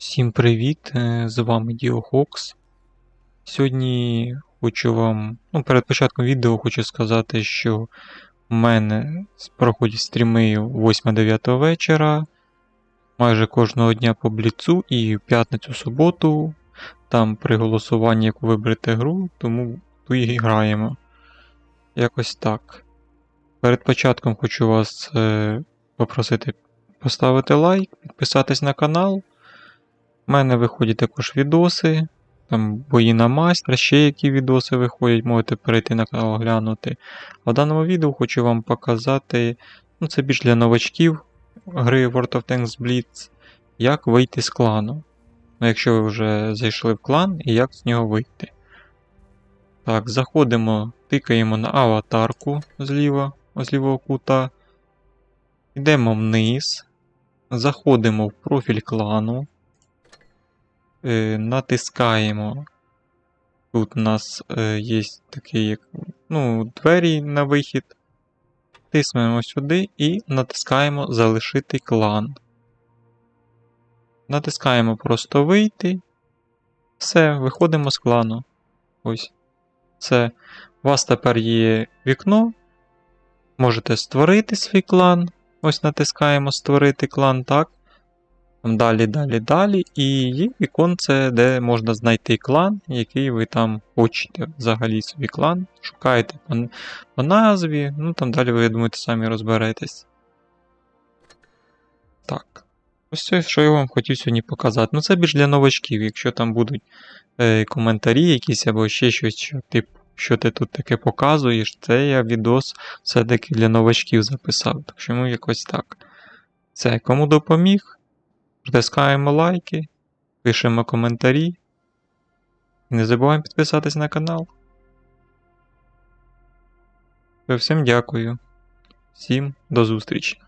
Всім привіт! е, З вами DioHawks. Сьогодні хочу вам, ну, перед початком відео хочу сказати, що в мене проходять стріми 8-9 вечора, майже кожного дня по бліцу і в п'ятницю-суботу. Там при голосуванні, яку виберете гру, тому ту і граємо. Якось так. Перед початком хочу вас е, попросити поставити лайк, підписатись на канал. У мене виходять також відоси, там бої на майстра, ще які відоси виходять, можете перейти на канал глянути. А в даному відео хочу вам показати, ну це більш для новачків гри World of Tanks Blitz, як вийти з клану. Ну, якщо ви вже зайшли в клан, і як з нього вийти. Так, заходимо, тикаємо на аватарку зліва, з лівого кута. Йдемо вниз, заходимо в профіль клану. Е, натискаємо. Тут у нас е, є такий як, ну, двері на вихід. Тиснемо сюди і натискаємо Залишити клан. Натискаємо просто вийти. Все, виходимо з клану. Ось. Все. У вас тепер є вікно. Можете створити свій клан. Ось натискаємо Створити клан, так. Там Далі, далі, далі. І є віконце, де можна знайти клан, який ви там хочете. Взагалі свій клан. Шукаєте по, по назві. Ну там далі ви, я думаю, самі розберетесь. Так. Ось це, що я вам хотів сьогодні показати. Ну, це більш для новачків. Якщо там будуть е, коментарі якісь або ще щось, що типу, що ти тут таке показуєш, це я відос все-таки для новачків записав. Так що ну якось так. Це кому допоміг? Притискаємо лайки, пишемо коментарі. І не забуваємо підписатись на канал. Всім дякую. Всім до зустрічі.